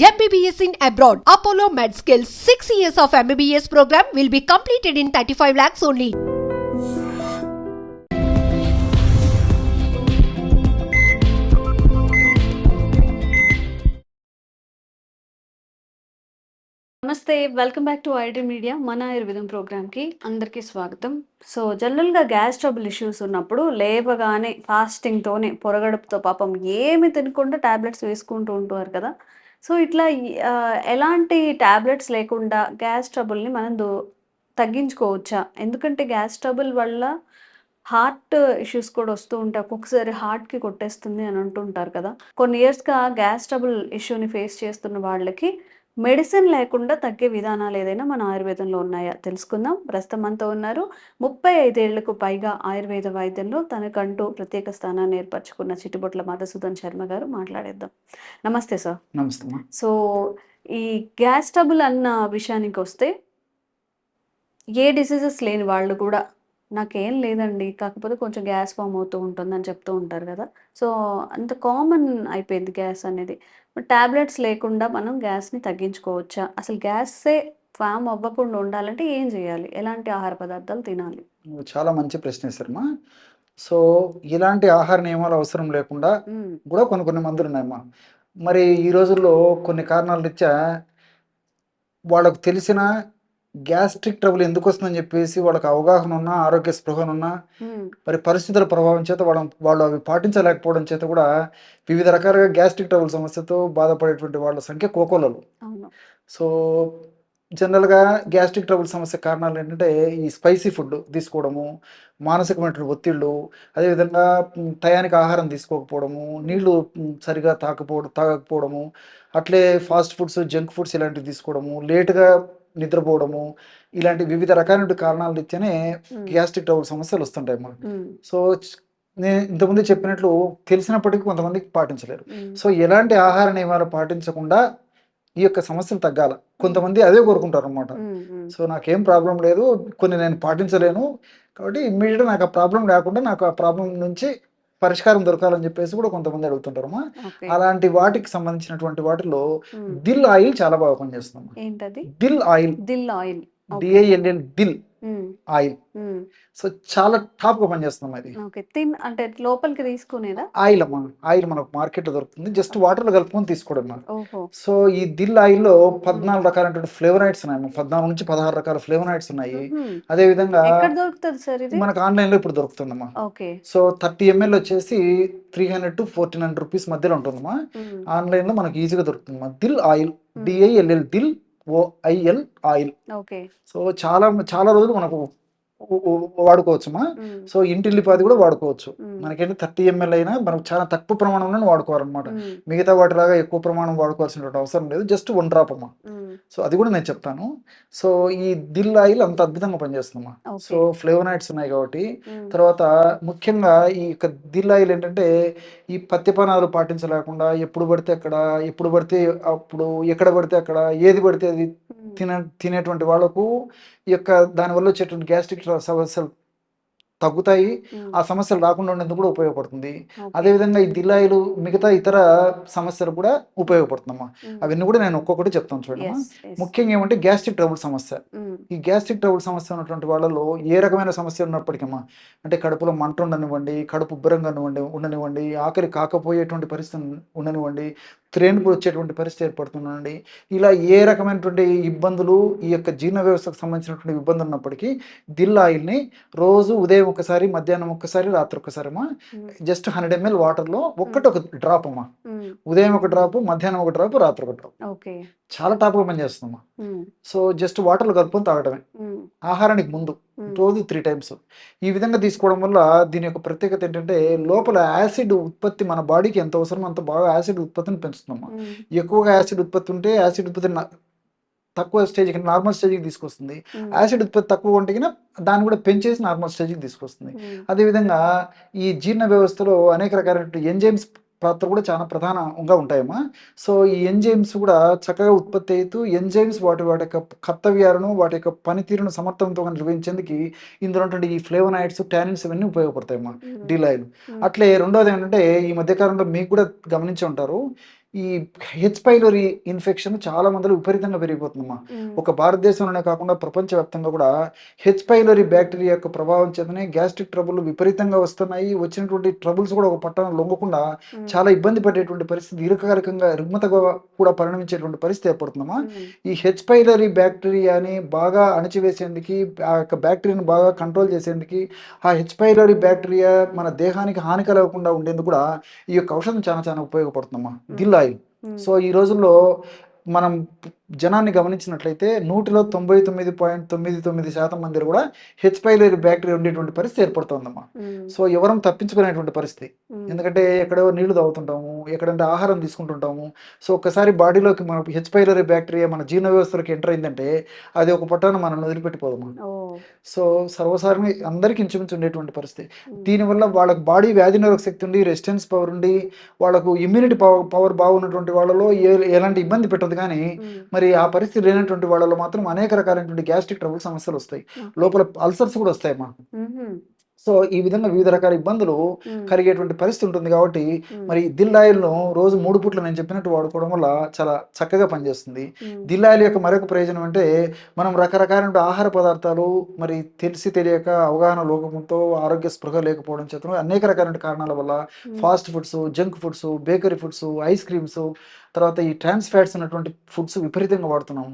MBBS in abroad. Apollo MedSkill 6 years of MBBS program will be completed in 35 lakhs only. నమస్తే welcome back to IT media మన ఆయుర్వేదం ప్రోగ్రామ్కి అందరికీ స్వాగతం so జనరల్గా గ్యాస్ ట్రబుల్ ఇష్యూస్ ఉన్నప్పుడు లేవగానే ఫాస్టింగ్తోనే పొరగడుపుతో పాపం ఏమి తినకుండా ట్యాబ్లెట్స్ వేసుకుంటూ ఉంటారు కదా సో ఇట్లా ఎలాంటి ట్యాబ్లెట్స్ లేకుండా గ్యాస్ ట్రబుల్ని మనం దో తగ్గించుకోవచ్చా? ఎందుకంటే గ్యాస్ ట్రబుల్ వల్ల హార్ట్ ఇష్యూస్ కూడా వస్తూ ఉంటాయి. ఒక్కొక్కసారి హార్ట్కి కొట్టేస్తుంది అని అంటుంటారు కదా. కొన్ని ఇయర్స్గా గ్యాస్ ట్రబుల్ ఇష్యూని ఫేస్ చేస్తున్న వాళ్ళకి మెడిసిన్ లేకుండా తగ్గే విధానాలు ఏదైనా మన ఆయుర్వేదంలో ఉన్నాయా? తెలుసుకుందాం. ప్రస్తుతం మనతో ఉన్నారు. ముప్పై ఐదేళ్ళకు పైగా ఆయుర్వేద వైద్యంలో తనకంటూ ప్రత్యేక స్థానాన్ని ఏర్పరచుకున్న చిట్టుబొట్ల మధుసూదన్ శర్మ గారు మాట్లాడేద్దాం. నమస్తే సార్. నమస్తే. సో ఈ గ్యాస్ ట్రబుల్ అన్న విషయానికి వస్తే ఏ డిసీజెస్ లేని వాళ్ళు కూడా నాకేం లేదండి. కాకపోతే కొంచెం గ్యాస్ ఫామ్ అవుతూ ఉంటుందని చెప్తూ ఉంటారు కదా! సో అంత కామన్ అయిపోయింది గ్యాస్ అనేది. టాబ్లెట్స్ లేకుండా మనం గ్యాస్ని తగ్గించుకోవచ్చా? అసలు గ్యాసే ఫామ్ అవ్వకుండా ఉండాలంటే ఏం చేయాలి? ఎలాంటి ఆహార పదార్థాలు తినాలి? చాలా మంచి ప్రశ్న వేశారమ్మా సో ఇలాంటి ఆహార నియమాలు అవసరం లేకుండా. కూడా కొన్ని కొన్ని మందులు ఉన్నాయమ్మా. మరి ఈ రోజుల్లో కొన్ని కారణాల రీత్యా వాళ్ళకు తెలిసిన గ్యాస్ట్రిక్ ట్రబుల్ ఎందుకు వస్తుందని చెప్పేసి వాళ్ళకి అవగాహన ఉన్నా ఆరోగ్య స్పృహన ఉన్నా. మరి పరిస్థితుల ప్రభావం చేత వాళ్ళ వాళ్ళు అవి పాటించలేకపోవడం చేత కూడా వివిధ రకాలుగా గ్యాస్ట్రిక్ ట్రబుల్ సమస్యతో బాధపడేటువంటి వాళ్ళ సంఖ్య కోకోలలు సో జనరల్గా గ్యాస్ట్రిక్ ట్రబుల్ సమస్య కారణాలు ఏంటంటే ఈ స్పైసీ ఫుడ్ తీసుకోవడము మానసికమైనటువంటి ఒత్తిళ్ళు అదేవిధంగా టయానికి ఆహారం తీసుకోకపోవడము నీళ్ళు సరిగా తాకపోవడం తాగకపోవడము అట్లే ఫాస్ట్ ఫుడ్స్ జంక్ ఫుడ్స్ ఇలాంటివి తీసుకోవడము లేటుగా నిద్రపోవడము ఇలాంటి వివిధ రకాలైన కారణాల రీత్యానే. గ్యాస్ట్రిక్ ట్రబుల్ సమస్యలు వస్తుంటాయి మ్మ్. సో నేను ఇంతకుముందు చెప్పినట్లు తెలిసినప్పటికీ కొంతమందికి పాటించలేరు. సో ఎలాంటి ఆహార నియమాలు పాటించకుండా ఈ యొక్క సమస్యలు తగ్గాల కొంతమంది అదే కోరుకుంటారు అనమాట. సో నాకేం ప్రాబ్లం లేదు కొన్ని నేను పాటించలేను కాబట్టి ఇమ్మీడియట్గా నాకు ఆ ప్రాబ్లం లేకుండా నాకు ఆ ప్రాబ్లం నుంచి పరిష్కారం దొరకాలని చెప్పేసి కూడా కొంతమంది అడుగుతుంటారమ్మా ఓకే. అలాంటి వాటికి సంబంధించినటువంటి వాటిలో. దిల్ ఆయిల్ చాలా బాగా పనిచేస్తుందమ్మా ఏంటది? Dill oil. Dill oil. D I L L dill. Oil. So చాలా టాప్గా పనిచేస్తుందమ్మా ఇది ఓకే. తిన్ అంటే లోపలికి తీసుకునేదా? ఆయిల్ అమ్మా ఆయిల్ మనకు మార్కెట్లో దొరుకుతుంది. జస్ట్ వాటర్లో కలుపుకొని తీసుకోవడం సో ఈ దిల్ ఆయిల్లో పద్నాలుగు రకాలైనటువంటి ఫ్లేవరైడ్స్ ఉన్నాయి పద్నాలుగు నుంచి పదహారు రకాల ఫ్లేవరైడ్స్ ఉన్నాయి. అదే విధంగా మనకు ఆన్లైన్లో ఇప్పుడు దొరుకుతుందమ్మా. ఓకే. సో థర్టీ ఎంఎల్ వచ్చేసి three hundred to fourteen hundred rupees మధ్యలో ఉంటుందమ్మా. మ్మ్. ఆన్లైన్లో మనకు ఈజీగా దొరుకుతుందమ్మా. Dill oil D I L L dill O I L oil okay so చాలా చాలా రోజులు మనకు మ్మ్. సో ఇంటిల్లిపాది కూడా వాడుకోవచ్చు. మనకేంటి థర్టీ ఎంఎల్ అయినా మనకు చాలా తక్కువ ప్రమాణంలో వాడుకోవాలన్నమాట. మిగతా వాటిలాగా ఎక్కువ ప్రమాణం వాడుకోవాల్సినటువంటి అవసరం లేదు జస్ట్ వన్ డ్రాప్ అమ్మా మ్మ్. సో అది కూడా నేను చెప్తాను సో ఈ దిల్ ఆయిల్ అంత అద్భుతంగా పనిచేస్తుందమ్మా. సో ఫ్లేవనైడ్స్ ఉన్నాయి కాబట్టి. తర్వాత ముఖ్యంగా ఈ యొక్క దిల్ ఆయిల్ ఏంటంటే ఈ పత్యపానాలు పాటించలేకుండా ఎప్పుడు పడితే అక్కడ ఎప్పుడు పడితే అప్పుడు ఎక్కడ పడితే అక్కడ ఏది పడితే అది. తిన తినేటువంటి వాళ్ళకు ఈ యొక్క దానివల్ల వచ్చేటువంటి గ్యాస్ట్రిక్ సమస్యలు తగ్గుతాయి. ఆ సమస్యలు రాకుండా ఉండేందుకు కూడా ఉపయోగపడుతుంది. అదేవిధంగా ఈ దిల్లాయిలు మిగతా ఇతర సమస్యలు కూడా ఉపయోగపడుతుందమ్మా మ్మ్. అవన్నీ కూడా నేను ఒక్కొక్కటి చెప్తాను చూడమ్మా. ముఖ్యంగా ఏమంటే గ్యాస్ట్రిక్ ట్రబుల్ సమస్య. ఈ గ్యాస్ట్రిక్ ట్రబుల్ సమస్య ఉన్నటువంటి వాళ్ళలో ఏ రకమైన సమస్య ఉన్నప్పటికమ్మా అంటే కడుపులో మంట ఉండనివ్వండి కడుపు ఉబ్బరంగా ఉండనివ్వండి ఉండనివ్వండి ఆకలి కాకపోయేటువంటి పరిస్థితి ఉండనివ్వండి త్రేణుపు వచ్చేటువంటి పరిస్థితి ఏర్పడుతుందండి. ఇలా ఏ రకమైనటువంటి ఇబ్బందులు ఈ యొక్క జీర్ణ వ్యవస్థకు సంబంధించినటువంటి ఇబ్బందులు ఉన్నప్పటికీ దిల్ ఆయిల్ని రోజు ఉదయం ఒకసారి మధ్యాహ్నం ఒక్కసారి రాత్రి ఒక్కసారి అమ్మా మ్మ్. జస్ట్ హండ్రెడ్ ఎంఎల్ వాటర్లో ఒక్కటి ఒక డ్రాప్ అమ్మా మ్మ్. ఉదయం ఒక డ్రాప్ మధ్యాహ్నం ఒక డ్రాప్ రాత్రి ఒక డ్రాప్. చాలా టాప్గా పనిచేస్తుందమ్మా మ్మ్. సో జస్ట్ వాటర్లో కలుపుకొని తాగడమే మ్మ్. ఆహారానికి ముందు. రోజు త్రీ టైమ్స్ ఈ విధంగా తీసుకోవడం వల్ల దీని యొక్క ప్రత్యేకత ఏంటంటే లోపల యాసిడ్ ఉత్పత్తి మన బాడీకి ఎంత అవసరం అంత బాగా యాసిడ్ ఉత్పత్తిని పెంచుతుందమ్మా మ్మ్. ఎక్కువగా యాసిడ్ ఉత్పత్తి ఉంటే యాసిడ్ ఉత్పత్తి తక్కువ స్టేజ్కి నార్మల్ స్టేజ్కి తీసుకొస్తుంది. యాసిడ్ ఉత్పత్తి తక్కువ ఉంటే దాన్ని కూడా పెంచేసి నార్మల్ స్టేజ్కి తీసుకొస్తుంది. అదేవిధంగా ఈ జీర్ణ వ్యవస్థలో అనేక రకాలైన ఎంజైమ్స్ పాత్ర కూడా చాలా ప్రధానంగా ఉంటాయమ్మా సో ఈ ఎంజైమ్స్ కూడా చక్కగా ఉత్పత్తి అవుతూ ఎంజైమ్స్ వాటి వాటి యొక్క కర్తవ్యాలను వాటి యొక్క పనితీరును సమర్థవంతంగా నిర్వహించేందుకు ఇందులో ఉన్నటువంటి ఈ ఫ్లేవనాయిడ్స్ టానిన్స్ ఇవన్నీ ఉపయోగపడతాయమ్మా మ్మ్. డీలాయిల్. అట్లే రెండోది ఏంటంటే ఈ మధ్యకాలంలో మీకు కూడా గమనించి ఉంటారు ఈ హెచ్ పైలోరీ ఇన్ఫెక్షన్ చాలా మందిలో విపరీతంగా పెరిగిపోతుందమ్మా. ఒక భారతదేశంలోనే కాకుండా ప్రపంచవ్యాప్తంగా కూడా హెచ్ పైలోరీ బ్యాక్టీరియా యొక్క ప్రభావం చేతనే గ్యాస్ట్రిక్ ట్రబుల్ విపరీతంగా వస్తున్నాయి. వచ్చినటువంటి ట్రబుల్స్ కూడా ఒక పట్టణం లొంగకుండా చాలా ఇబ్బంది పడేటువంటి పరిస్థితి దీర్ఘకాలికంగా రుగ్మతగా కూడా పరిణమించేటువంటి పరిస్థితి ఏర్పడుతుందమ్మా. ఈ హెచ్ పైలరీ బ్యాక్టీరియాని బాగా అణచివేసేందుకు ఆ యొక్క బ్యాక్టీరియాని బాగా కంట్రోల్ చేసేందుకు ఆ హెచ్ పైలరీ బ్యాక్టీరియా మన దేహానికి హాని కలగకుండా ఉండేందుకు కూడా ఈ యొక్క ఔషధం చాలా చాలా ఉపయోగపడుతుందమ్మా. దిల్ ఆయిల్ ఉమ్, సో ఈ రోజుల్లో మనం జనాన్ని గమనించినట్లయితే నూటిలో తొంభై తొమ్మిది పాయింట్ తొమ్మిది తొమ్మిది శాతం మంది కూడా హెచ్ పైలరీ బ్యాక్టీరియా ఉండేటువంటి పరిస్థితి ఏర్పడుతుందమ్మా. సో ఎవరం తప్పించుకునేటువంటి పరిస్థితి. ఎందుకంటే ఎక్కడో నీళ్ళు తాగుతుంటాము ఎక్కడంటే ఆహారం తీసుకుంటుంటాము. సో ఒక్కసారి బాడీలోకి మన హెచ్ పైలరీ బ్యాక్టీరియా మన జీర్ణ వ్యవస్థలోకి ఎంటర్ అయిందంటే అది ఒక పట్టాన మనం వదిలిపెట్టిపోదాము ఓ. సో సర్వసాధారణంగా అందరికీ ఇంచుమించు ఉండేటువంటి పరిస్థితి. దీనివల్ల వాళ్ళకి బాడీ వ్యాధి నిరోధక శక్తి ఉండి రెసిస్టెన్స్ పవర్ ఉండి వాళ్ళకు ఇమ్యూనిటీ పవర్ పవర్ బాగున్నటువంటి వాళ్ళలో ఎలాంటి ఇబ్బంది పెట్టదు కానీ మరి ఆ పరిస్థితి లేనటువంటి వాళ్ళలో మాత్రం అనేక రకాలైనటువంటి గ్యాస్ట్రిక్ ట్రబుల్ సమస్యలు వస్తాయి. లోపల అల్సర్స్ కూడా వస్తాయమ్మా ఉమ్, సో ఈ విధంగా వివిధ రకాల ఇబ్బందులు కలిగేటువంటి పరిస్థితి ఉంటుంది కాబట్టి మరి దిల్ ఆయిల్ను రోజు మూడు పూట్ల నేను చెప్పినట్టు వాడుకోవడం వల్ల చాలా చక్కగా పనిచేస్తుంది. దిల్ ఆయిల్ యొక్క మరొక ప్రయోజనం అంటే మనం రకరకాలైన ఆహార పదార్థాలు మరి తెలిసి తెలియక అవగాహన లోపంతో ఆరోగ్య స్పృహ లేకపోవడం చేత అనేక రకాలైన కారణాల వల్ల fast foods junk foods bakery foods ice creams తర్వాత ఈ ట్రాన్స్ ఫ్యాట్స్ ఉన్నటువంటి ఫుడ్స్ విపరీతంగా వాడుతున్నాం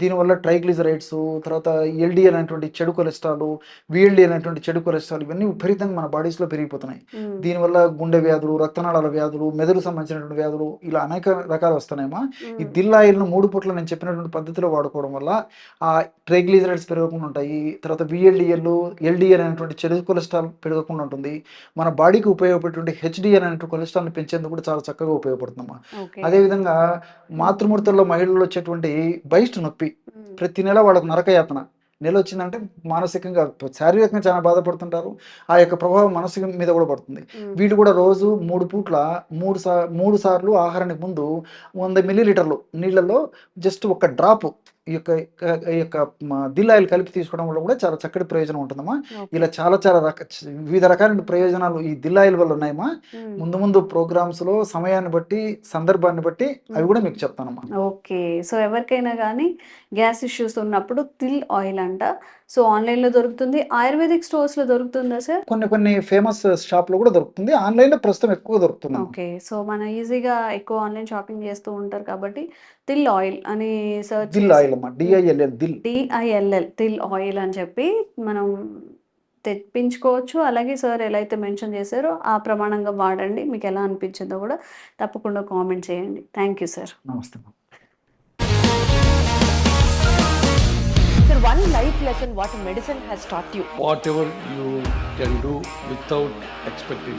దీనివల్ల ట్రైగ్లిజరైడ్స్ తర్వాత ఎల్డిఎల్ అనేటువంటి చెడు కొలెస్ట్రాల్ విఎల్డి అనేటువంటి చెడు కొలెస్ట్రాల్ ఇవన్నీ విపరీతంగా మన బాడీస్లో పెరిగిపోతున్నాయి. ఉమ్, దీనివల్ల గుండె వ్యాధులు రక్తనాళాల వ్యాధులు మెదడు సంబంధించినటువంటి వ్యాధులు ఇలా అనేక రకాలు వస్తున్నాయమ్మా. ఈ దిల్ ఆయిల్ను మూడు పూట్ల నేను చెప్పినటువంటి పద్ధతిలో వాడుకోవడం వల్ల ఆ ట్రైగ్లిజరైడ్స్ పెరగకుండా ఉంటాయి. తర్వాత విఎల్డిఎల్ ఎల్డిఎల్ అనేటువంటి చెడు కొలెస్ట్రాల్ పెరగకుండా ఉంటుంది. మన బాడీకి ఉపయోగపడేటువంటి హెచ్డిఎల్ అనేటువంటి కొలెస్ట్రాల్ని పెంచేందుకు కూడా చాలా చక్కగా ఉపయోగపడుతుందమ్మా. ఓకే. అదేవిధంగా మాతృమూర్తుల్లో మహిళల్లో వచ్చేటువంటి బైస్ట్ నొప్పి. ప్రతి నెల వాళ్ళకు నరకయాతన నెల వచ్చిందంటే మానసికంగా శారీరకంగా చాలా బాధపడుతుంటారు. ఆ యొక్క ప్రభావం మనసు మీద కూడా పడుతుంది. వీళ్ళు కూడా రోజు మూడు పూట్ల మూడు సా మూడు సార్లు ఆహారానికి ముందు వంద మిల్లీలీటర్లు నీళ్ళల్లో జస్ట్ ఒక డ్రాప్ ఈ యొక్క ఈ యొక్క మ, దిల్ ఆయిల్ కలిపి తీసుకోవడం వల్ల కూడా చాలా చక్కటి ప్రయోజనం ఉంటుందమ్మా. ఇలా చాలా చాలా రక వివిధ రకాలైన ప్రయోజనాలు ఈ దిల్ ఆయిల్ వల్ల ఉన్నాయమ్మా. ముందు ముందు ప్రోగ్రామ్స్లో సమయాన్ని బట్టి సందర్భాన్ని బట్టి అవి కూడా మీకు చెప్తానమ్మా. ఓకే. సో ఎవరికైనా కానీ గ్యాస్ ఇష్యూస్ ఉన్నప్పుడు తిల్ ఆయిల్ అంట. సో ఆన్లైన్లో దొరుకుతుంది. ఆయుర్వేదిక్ స్టోర్స్లో దొరుకుతుందా సార్? కొన్ని కొన్ని ఫేమస్ షాప్లో కూడా దొరుకుతుంది. ఆన్లైన్లో ప్రస్తుతం ఎక్కువ దొరుకుతుంది ఓకే. సో మన ఈజీగా ఎక్కువ ఆన్లైన్ షాపింగ్ చేస్తూ ఉంటారు కాబట్టి తిల్ ఆయిల్ అని సర్చ్ దిల్ ఆయిల్ అమ్మా D I L L dill డిఐఎల్ఎల్ til oil అని చెప్పి మనం తెప్పించుకోవచ్చు అలాగే సార్ ఎలా అయితే మెన్షన్ చేశారో ఆ ప్రమాణంగా వాడండి మీకు ఎలా అనిపించిందో కూడా తప్పకుండా కామెంట్ చేయండి థ్యాంక్ యూ సార్ నమస్తే. Sir, one life lesson what medicine has taught you. whatever you can do without expecting.